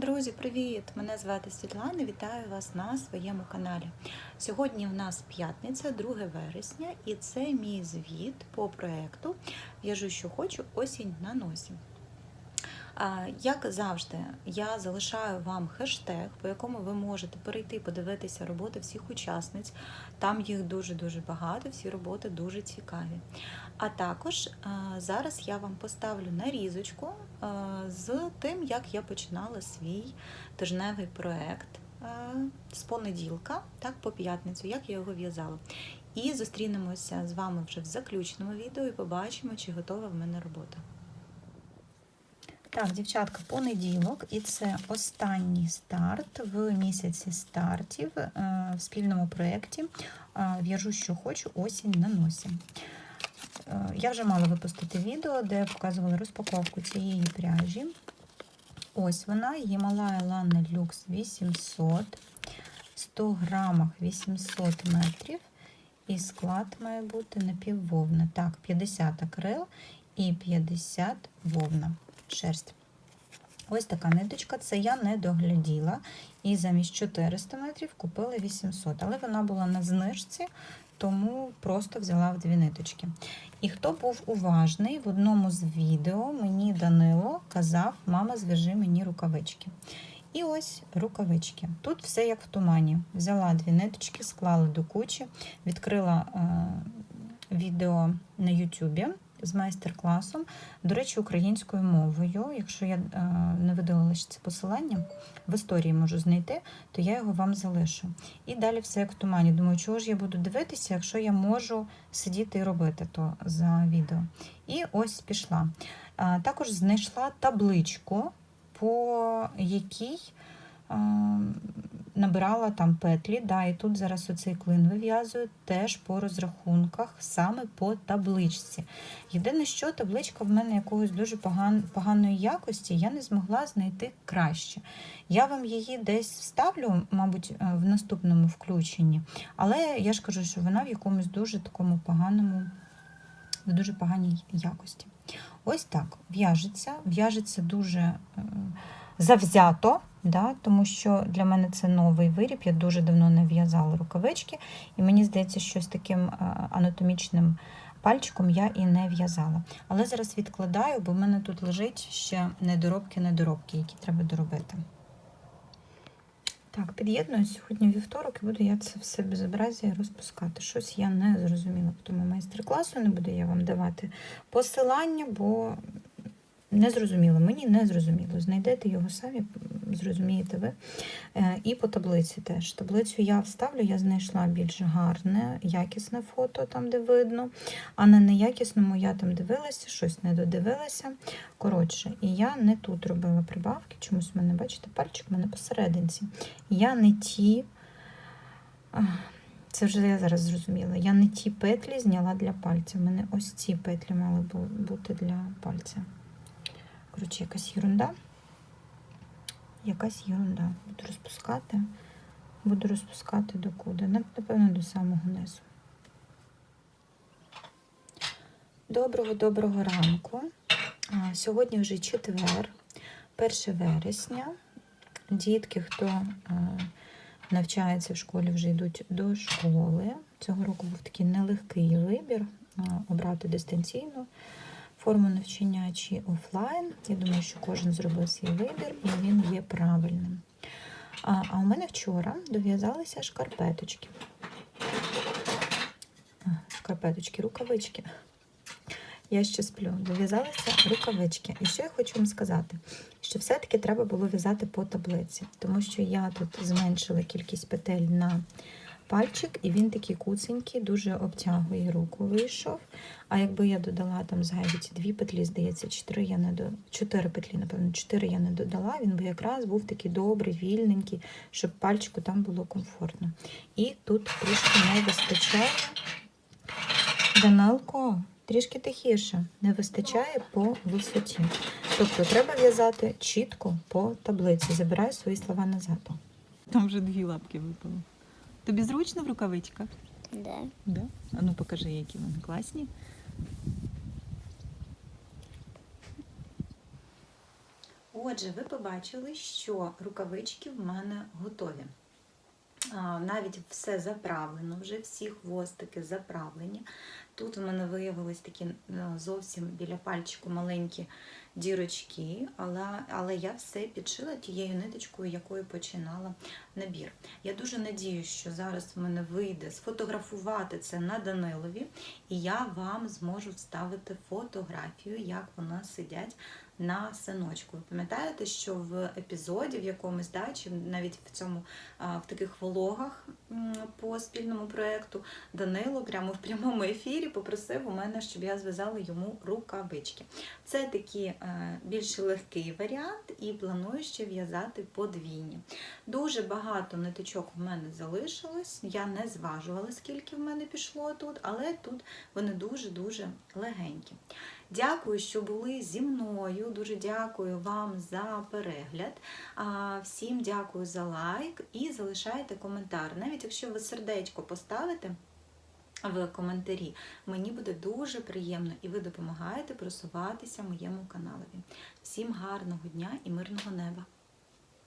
Друзі, привіт! Мене звати Світлана. Вітаю вас на своєму каналі. Сьогодні в нас п'ятниця, 2 вересня, і це мій звіт по проекту В'яжу, що хочу, осінь на носі. Як завжди, я залишаю вам хештег, по якому ви можете перейти подивитися роботи всіх учасниць. Там їх дуже-дуже багато, всі роботи дуже цікаві. А також зараз я вам поставлю нарізочку з тим, як я починала свій тижневий проект з понеділка, так по п'ятницю, як я його в'язала. І зустрінемося з вами вже в заключному відео і побачимо, чи готова в мене робота. Так, дівчатка, понеділок, і це останній старт в місяці стартів е, в спільному проєкті е, В'яжу, що хочу, осінь на носі. Е, Я вже мала випустити відео, де показувала розпаковку цієї пряжі. Ось вона, Himalaya Lana Lux 800, 100 грамах 800 метрів. І склад має бути напіввовна. Так, 50 акрил і 50 вовна шерсть. Ось така ниточка, це я не догляділа. І замість 400 метрів купила 800, але вона була на знижці, тому просто взяла в дві ниточки. І хто був уважний, в одному з відео мені Данило казав, мама, зв'яжи мені рукавички. І ось рукавички. Тут все як в тумані. Взяла дві ниточки, склала до кучі, відкрила е, відео на Ютубі з майстер-класом, до речі, українською мовою. Якщо я е, не видалила це посилання, в історії можу знайти, то я його вам залишу. І далі все як в тумані. Думаю, чого ж я буду дивитися, якщо я можу сидіти і робити то за відео. І ось пішла. Е, також знайшла табличку, по якій е, набирала там петлі. Да, І тут зараз оцей клин вив'язую теж по розрахунках, саме по табличці. Єдине, що табличка в мене якогось дуже поган, поганої якості, я не змогла знайти краще. Я вам її десь вставлю, мабуть, е, в наступному включенні, але я ж кажу, що вона в якомусь дуже такому поганому, в дуже поганій якості. Ось так в'яжеться, в'яжеться дуже е, завзято, да, тому що для мене це новий виріб. Я дуже давно не в'язала рукавички, і мені здається, що з таким е, анатомічним пальчиком я і не в'язала. Але зараз відкладаю, бо в мене тут лежить ще недоробки-недоробки, які треба доробити. Так, під'єдную сьогодні вівторок і буду я це все безобразія розпускати. Щось я не зрозуміла по тому майстер-класу, не буду я вам давати посилання, бо не зрозуміло, мені не зрозуміло. Знайдете його самі, зрозумієте ви. Е, І по таблиці теж. Таблицю я вставлю, я знайшла більш гарне, якісне фото, там, де видно. А на неякісному я там дивилася, щось не додивилася. Коротше, і я не тут робила прибавки. Чомусь в мене, бачите, пальчик в мене посерединці. Я не ті. Це вже я зараз зрозуміла. Я не ті петлі зняла для пальця. У мене ось ці петлі мали бути для пальця. Коротше, якась ерунда. Якась ерунда. Буду розпускати. Буду розпускати докуди. Напевно, до самого низу. Доброго-доброго ранку. Сьогодні вже четвер, 1 вересня. Дітки, хто навчається в школі, вже йдуть до школи. Цього року був такий нелегкий вибір обрати дистанційну форму навчання чи офлайн. Я думаю, що кожен зробив свій вибір і він є правильним. А, а у мене вчора дов'язалися шкарпеточки. Шкарпеточки, рукавички. Я ще сплю. Дов'язалися рукавички. І що я хочу вам сказати? Що все-таки треба було в'язати по таблиці, тому що я тут зменшила кількість петель на пальчик, і він такий куценький, дуже обтягує руку вийшов. А якби я додала там згайді дві петлі, здається, чотири я не до чотири петлі, напевно, чотири я не додала, він би якраз був такий добрий, вільненький, щоб пальчику там було комфортно. І тут трішки не вистачає. Даналко, трішки тихіше, не вистачає по висоті. Тобто треба в'язати чітко по таблиці. Забираю свої слова назад. Там вже дві лапки випали. Тобі зручно в рукавичках? Да. Да? А ну покажи, які вони класні. Отже, ви побачили, що рукавички в мене готові. Навіть все заправлено, вже всі хвостики заправлені. Тут в мене виявились такі е, зовсім біля пальчику маленькі дірочки, але, але я все підшила тією ниточкою, якою починала набір. Я дуже надію, що зараз в мене вийде сфотографувати це на Данилові, і я вам зможу вставити фотографію, як вона сидять на синочку. Ви пам'ятаєте, що в епізоді в якомусь да, чи навіть в цьому в таких влогах м, по спільному проєкту Данило прямо в прямому ефірі попросив у мене, щоб я зв'язала йому рукавички. Це такий е, більш легкий варіант, і планую ще в'язати подвійні. Дуже багато ниточок в мене залишилось. Я не зважувала, скільки в мене пішло тут, але тут вони дуже-дуже легенькі. Дякую, що були зі мною. Дуже дякую вам за перегляд. Всім дякую за лайк і залишайте коментар. Навіть якщо ви сердечко поставите в коментарі, мені буде дуже приємно і ви допомагаєте просуватися моєму каналові. Всім гарного дня і мирного неба!